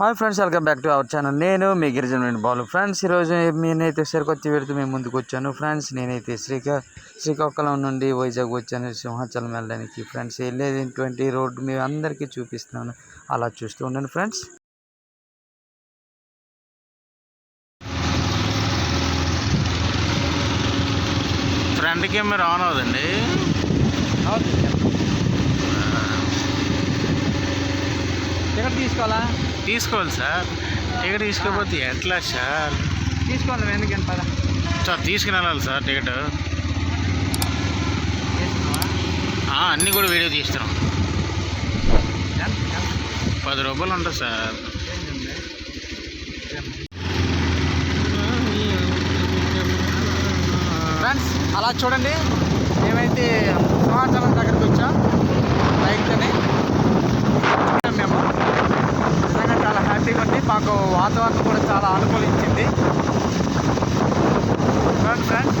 Hi friends welcome back to our channel. నేను మీ గిరిజన బాలు. ఫ్రెండ్స్ ఈరోజు నేనైతే సరికొత్త వీడితో మేము ముందుకు వచ్చాను. ఫ్రెండ్స్ నేనైతే శ్రీకా శ్రీకాకుళం నుండి వైజాగ్ వచ్చాను. సింహాచలం వెళ్ళడానికి ఫ్రెండ్స్ వెళ్ళేటువంటి రోడ్డు మీ అందరికీ చూపిస్తున్నాను. అలా చూస్తూ ఉండండి ఫ్రెండ్స్. ఫ్రంట్ కెమెరా ఆన్ అవుదండి టికెట్ తీసుకోవాలా? తీసుకోవాలి సార్. టికెట్ తీసుకోకపోతే ఎట్లా సార్? తీసుకోవాలి ఎందుకంటే పద. సార్ తీసుకుని వెళ్ళాలి సార్ టికెట్. అన్నీ కూడా వీడియో తీస్తున్నాం. పది రూపాయలు ఉంటుంది సార్. ఫ్రెండ్స్ అలా చూడండి. మేమైతే సింహాచలం దగ్గరికి వచ్చాం. బైక్తోనే మేము నిజంగా చాలా హ్యాపీగా ఉంది మాకు వాతావరణం కూడా చాలా అనుకూలించింది. చూడండి ఫ్రెండ్స్.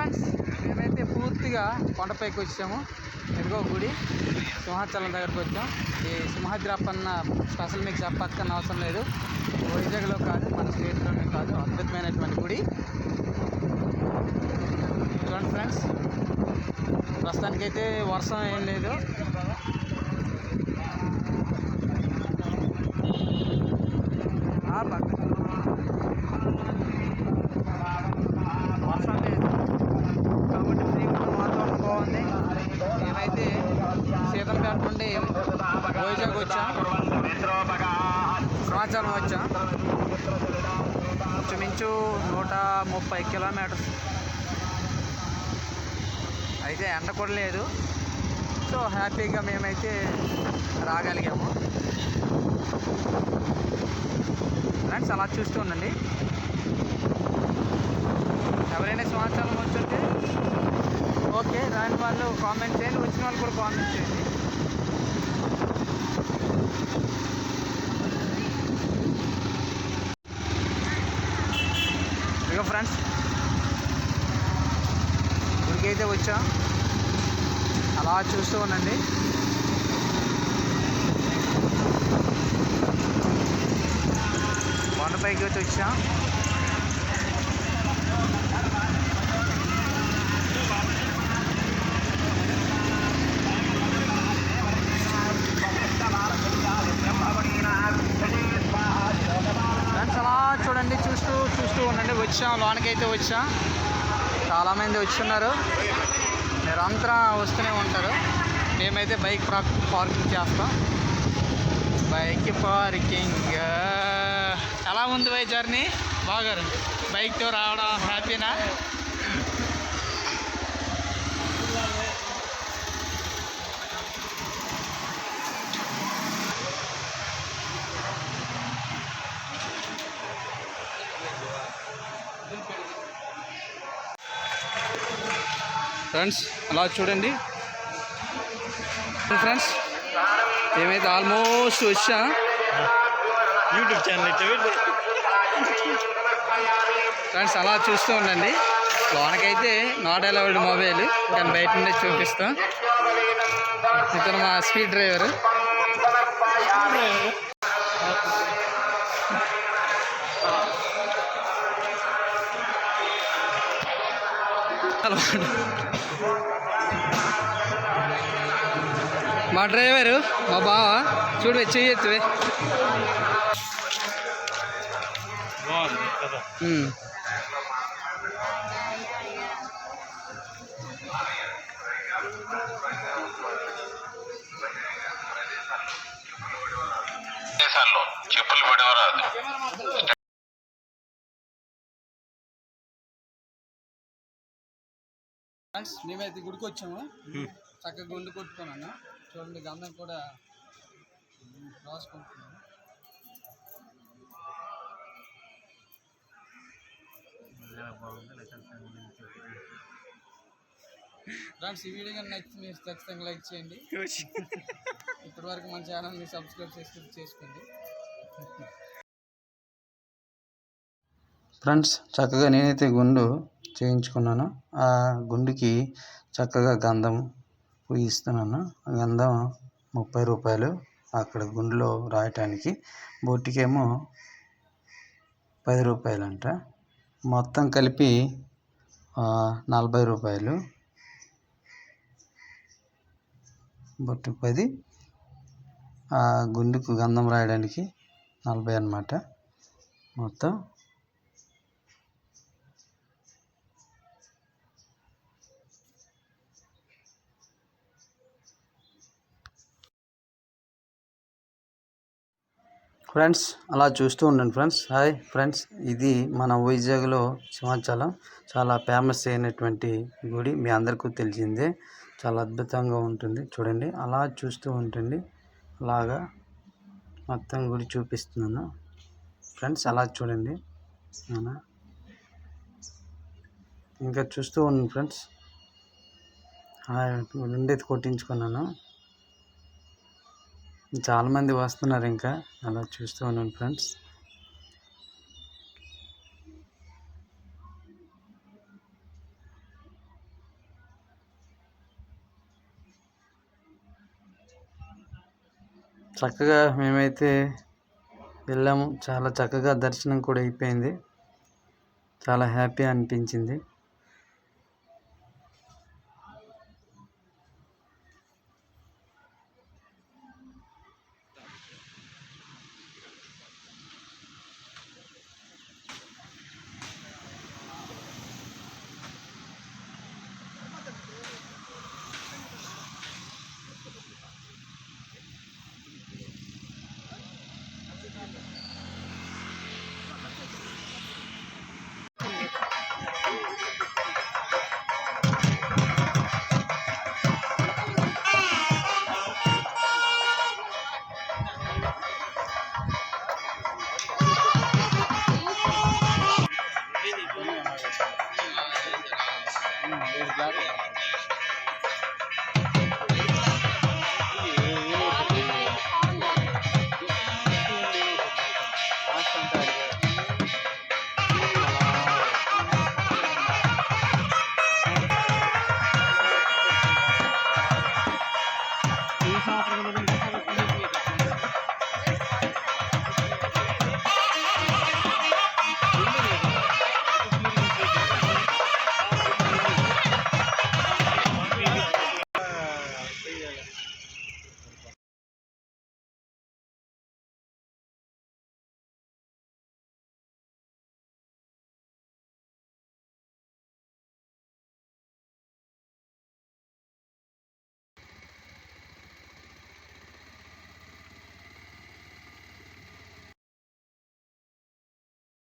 ఫ్రెండ్స్ మేమైతే పూర్తిగా కొండపైకి వచ్చాము. ఎదుగో గుడి. సింహాచలం దగ్గరకు వచ్చాం. ఈ సింహాద్రాపన్న స్పెషల్ మీకు చెప్పక్కన అవసరం లేదు. వైజాగ్లో కాదు మన స్టేట్లోనే కాదు అద్భుతమైనటువంటి గుడి. చూడండి ఫ్రెండ్స్ ప్రస్తుతానికైతే వర్షం ఏం లేదు ఆ, పక్క- వర్షం లేదు కాబట్టి ఫ్రీగా వాతావరణం బాగుంది మేమైతే సీతంపేట నుండి వైజాగ్ వచ్చా? సింహాచలం వచ్చాం? ఇంచుమించు నూట ముప్పై కిలోమీటర్స్. అయితే ఎండ కూడా లేదు. సో హ్యాపీగా మేమైతే రాగలిగాము. ఫ్రెండ్స్ అలా చూస్తూ ఉండండి. ఎవరైనా సంవత్సరాలు వచ్చుంటే ఓకే దాని వాళ్ళు కామెంట్ చేయండి వచ్చిన వాళ్ళు కూడా కామెంట్ చేయండి ఇక ఫ్రెండ్స్ లోనికి అయితే వచ్చాం. అలా చూస్తూ ఉండండి. కొండపైకి అయితే వచ్చాం. ఫ్రెండ్స్ అలా చూడండి చూస్తూ చూస్తూ ఉండండి. వచ్చాం లోనకైతే వచ్చాం. చాలామంది వచ్చున్నారు. నిరంతరం వస్తూనే ఉంటారు. మేమైతే బైక్ పార్క్ పార్కింగ్ చేస్తాం. Bike parking. ఎలా ఉంది బై జర్నీ. బాగారు బైక్తో రావడం హ్యాపీనా? ఫ్రెండ్స్ అలా చూడండి. ఫ్రెండ్స్ మేమైతే ఆల్మోస్ట్ వచ్చాం? యూట్యూబ్ ఛానల్ ఫ్రెండ్స్ అలా చూస్తూ ఉండండి. లోనకైతే నాట్ అలౌడ్ మొబైల్. కానీ బయట నుండి చూపిస్తాం. ఇతను మా స్పీడ్ డ్రైవర్. మా డ్రైవరు మా బావ. చూడు. దేశాల్లో చెప్పులు పడవరాదు ఫ్రెండ్స్ మేమైతే గుడికి వచ్చాము చక్కగా గుండు కొట్టుకున్నాను. చూడండి గంధం కూడా రాసుకుంటున్నాను. ఫ్రెండ్స్ ఈ వీడియో కానీ నచ్చితే మీరు ఖచ్చితంగా లైక్ చేయండి. ఇప్పటి వరకు మన ఛానల్ని సబ్స్క్రైబ్ చేసి చేసుకోండి. ఫ్రెండ్స్ చక్కగా నేనైతే గుండు చేయించుకున్నాను. ఆ గుండుకి చక్కగా గంధం పూయిస్తున్నాను గంధం ముప్పై రూపాయలు అక్కడ గుండెలో రాయటానికి. బొట్టికేమో పది రూపాయలంట. మొత్తం కలిపి నలభై రూపాయలు. బొట్టు పది. ఆ గుండుకు గంధం రాయడానికి నలభై అన్నమాట. మొత్తం ఫ్రెండ్స్ అలా చూస్తూ ఉండండి ఫ్రెండ్స్. హాయ్ ఫ్రెండ్స్ ఇది మన వైజాగ్లో సింహాచలం. చాలా ఫేమస్ అయినటువంటి గుడి. మీ అందరికీ తెలిసిందే. చాలా అద్భుతంగా ఉంటుంది. చూడండి అలా చూస్తూ ఉంటుంది అలాగా మొత్తం గుడి చూపిస్తున్నాను. ఫ్రెండ్స్ అలా చూడండి. ఇంకా చూస్తూ ఉండండి ఫ్రెండ్స్. హాయ్ రెండైతే కొట్టించుకున్నాను. చాలామంది వస్తున్నారు ఇంకా. అలా చూస్తూ ఉన్నాను ఫ్రెండ్స్. చక్కగా మేమైతే వెళ్ళాము. చాలా చక్కగా దర్శనం కూడా అయిపోయింది. చాలా హ్యాపీ అనిపించింది.